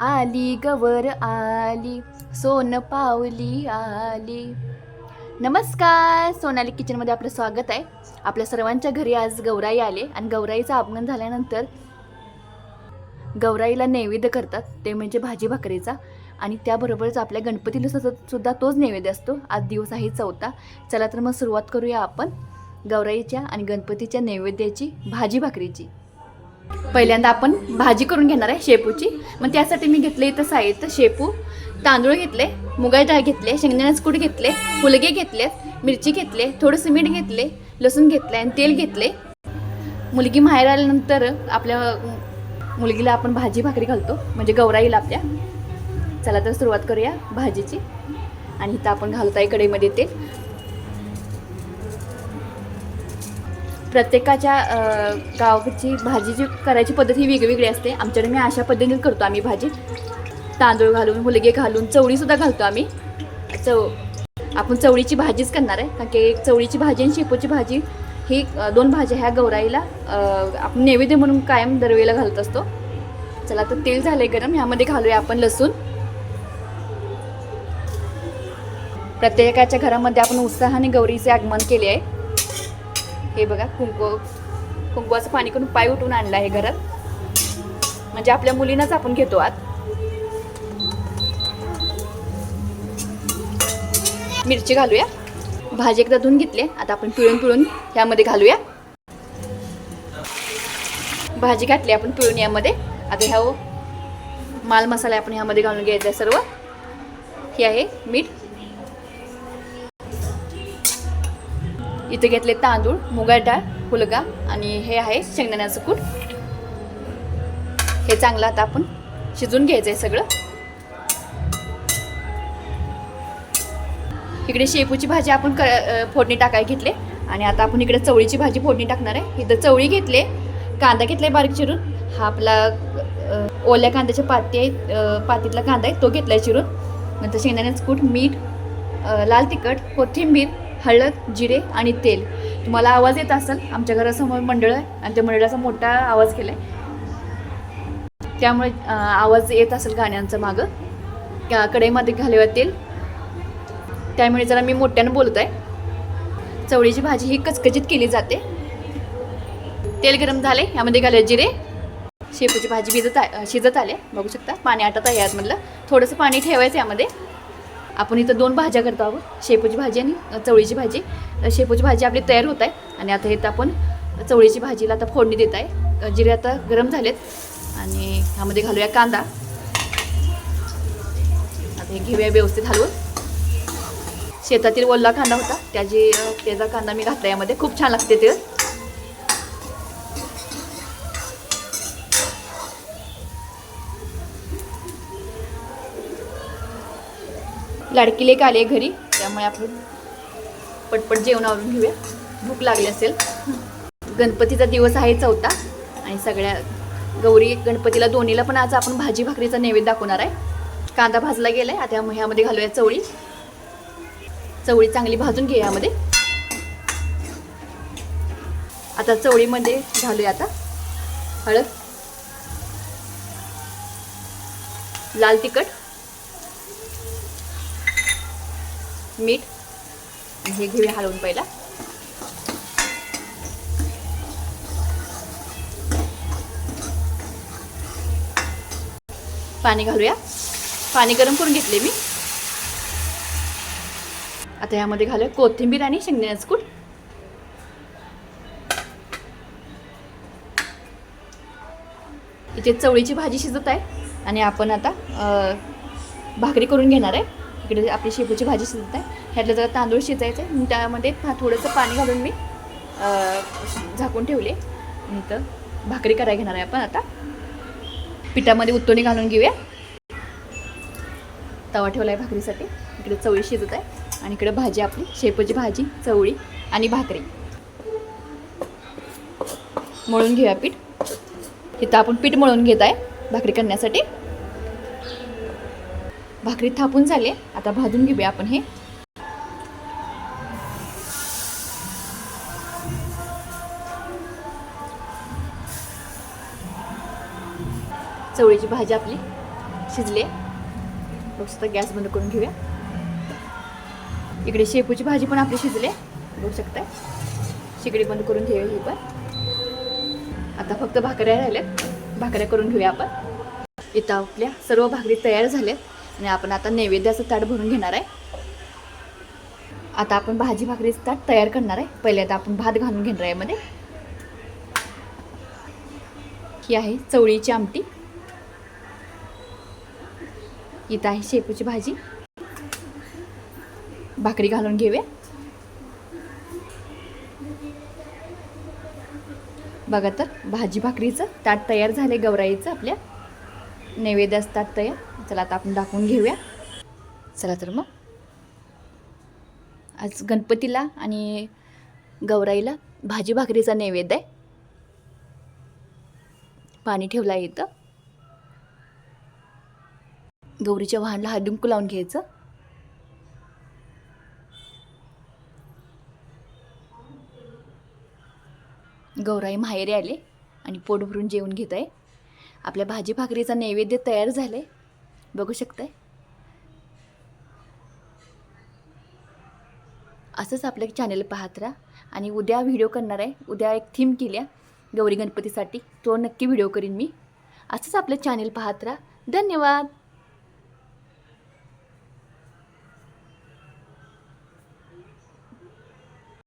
आली गवर आली सोन पावली आली. नमस्कार सोनाली किचनमध्ये आपलं स्वागत आहे. आपल्या सर्वांच्या घरी आज गौराई आले आणि गौराईचं आगमन झाल्यानंतर गौराईला नैवेद्य करतात ते म्हणजे भाजी भाकरीचा. आणि त्याबरोबरच आपल्या गणपतीला सुद्धा सुद्धा तोच नैवेद्य असतो. आज दिवस आहे चौथा. चला तर मग सुरुवात करूया आपण गौराईच्या आणि गणपतीच्या नैवेद्याची भाजी भाकरीची. पहिल्यांदा आपण भाजी करून घेणार आहे शेपूची. मग त्यासाठी मी घेतले इथं साहित्य शेपू तांदूळ घेतले मुगाची डाळ घेतले शेंगदाण्याचे कूट घेतले फुलगे घेतलेत मिरची घेतले थोडंसं मीठ घेतले लसूण घेतले आणि तेल घेतले. मुलगी माहेर आल्यानंतर आपल्या मुलगीला आपण भाजी भाकरी घालतो म्हणजे गौराईला आपल्या. चला तर सुरुवात करूया भाजीची. आणि इथं आपण घालतो आहे कढईमध्ये तेल. प्रत्येकाच्या गावची भाजी जी करायची पद्धत ही वेगवेगळी असते. आमच्याकडे मी अशा पद्धतीने करतो आम्ही भाजी. तांदूळ घालून मुलगे घालून चवळीसुद्धा घालतो आम्ही. चव आपण चवळीची भाजीच करणार आहे. कारण की चवळीची भाजी आणि शेपूची भाजी ही दोन भाज्या ह्या गौराईला आपण नैवेद्य म्हणून कायम दरवेळेला घालत असतो. चला तर तेल झालं आहे गरम. ह्यामध्ये घालूया आपण लसूण. प्रत्येकाच्या घरामध्ये आपण उत्साहाने गौरीचे आगमन केले आहे. हे बघा कुंकू कुंकवाचं पाणी करून पाय उठून आणलं आहे घरात. म्हणजे आपल्या मुलींनाच आपण घेतो आत. मिरची घालूया. भाजी एकदा धुवून घेतली आता आपण पिळून पिळून ह्यामध्ये घालूया. भाजी घातली आपण पिळून यामध्ये. आता ह्या हो, माल मसाला आपण ह्यामध्ये घालून घ्यायचा आहे सर्व. हे आहे मीठ. इथे घेतले तांदूळ मुगा डाळ हुलगा आणि हे आहे शेंगदाण्याचं कूट. हे चांगलं आता आपण शिजून घ्यायचं आहे सगळं. इकडे शेपूची भाजी आपण क फोडणी टाकायला घेतले आणि आता आपण इकडे चवळीची भाजी फोडणी टाकणार आहे. इथं चवळी घेतले कांदा घेतलाय बारीक चिरून. हा आपला ओल्या कांद्याच्या पाती आहे पातीतला कांदा आहे तो घेतला आहे चिरून. नंतर शेंगदाण्याचं कूट मीठ लाल तिखट कोथिंबीर हळद जिरे आणि तेल. तुम्हाला आवाज येत असेल आमच्या घरासमोर मंडळ आहे आणि त्या मंडळाचा मोठा आवाज केला आहे त्यामुळे आवाज येत असेल गाण्यांचं मागं. त्या कढईमध्ये घालव्या तेल. त्यामुळे जरा मी मोठ्यानं बोलत आहे चवळीची भाजी ही कचकचीत केली जाते. तेल गरम झाले यामध्ये घालूया जिरे. शेपूची भाजी भिजत आ- शिजत आले. बघू शकता पाणी आटत आहे यातमधलं थोडंसं पाणी ठेवायचं यामध्ये. आपण इथं दोन भाज्या करतो आहोत. शेपूची भाजी आणि चवळीची भाजी. शेपूची भाजी आपली तयार होत आहे आणि आता इथं आपण चवळीची भाजीला आता फोडणी देत आहे. जिरे आता गरम झालेत आणि ह्यामध्ये घालूया कांदा. आता हे घेऊया व्यवस्थित हलवून. शेतातील ओल्ला कांदा होता. त्याची त्याचा कांदा मी घातला यामध्ये. खूप छान लागते ते. लाडकी लेक आले आहे घरी त्यामुळे आपण पटपट जेवण आवरून घेऊया. भूक लागली असेल. गणपतीचा दिवस आहे चौथा आणि सगळ्या गौरी गणपतीला दोन्हीला पण आज आपण भाजी भाकरीचा नैवेद्य दाखवणार आहे. कांदा भाजला गेला आहे आता ह्यामध्ये घालूया चवळी. चवळी चांगली भाजून घे यामध्ये आता चवळीमध्ये घालूया आता हळद. लाल तिखट. मीठ. हे घेऊया हलवून पहिला. पाणी घालूया. पाणी गरम करून घेतले मी. आता यामध्ये घालूया कोथिंबीर आणि शेंगदाण्याचं कूट इथे चवळीची भाजी शिजत आहे. आणि आपण आता भाकरी करून घेणार आहे. इकडे आपली शेपूची भाजी शिजत आहे. ह्यातलं जरा तांदूळ शिजायचं आहे. त्यामध्ये थोडंसं पाणी घालून मी झाकून ठेवले. नंतर भाकरी करायला घेणार आहे आपण आता. पिठामध्ये उत्तोणी घालून घेऊया. तवा ठेवला आहे भाकरीसाठी. इकडे चवळी शिजत आहे. आणि इकडे भाजी आपली शेपूची भाजी चवळी आणि भाकरी. मळून घेऊया पीठ. इथं आपण पीठ मळून घेत आहे भाकरी करण्यासाठी. भाकरी थापून झाले. आता भाजून घेऊया आपण हे. चवळीची भाजी आपली शिजले. बघू गॅस बंद करून घेऊया. इकडे शेपूची भाजी पण आपली शिजले. बघू शकताय. शिकडी बंद करून घेऊया ही पण. आता फक्त भाकऱ्या राहिल्यात. भाकऱ्या करून घेऊया आपण. इथं आपल्या सर्व भाकरी तयार झाल्यात. आणि आपण आता नैवेद्याचं ताट भरून घेणार आहे. आता आपण भाजी भाकरीचं ताट तयार करणार आहे. पहिले आता आपण भात घालून घेणार आहे यामध्ये. ही आहे चवळीची आमटी. इथं आहे शेपूची भाजी. भाकरी घालून घेऊया. बघा तर भाजी भाकरीचं ताट तयार झाले गौराईचं आपल्या. नैवेद्याचं ताट तयार. चला आता आपण दाखवून घेऊया. चला तर मग. आज गणपतीला आणि गौराईला भाजी भाकरीचा नैवेद्य आहे. पाणी ठेवलं आहे इथं. गौरीच्या वाहनला हळदुंकू लावून घ्यायचं. गौराई माहेरी आले आणि पोट भरून जेवण घेत आहे आपल्या भाजी भाकरीचा नैवेद्य तयार झाले बघू शकताय? असंच आपलं चॅनल पाहत राहा. आणि उद्या व्हिडिओ करणार आहे. उद्या एक थीम केल्या गौरी गणपतीसाठी. तो नक्की व्हिडिओ करीन मी. असंच आपलं चॅनल पाहत राहा. धन्यवाद!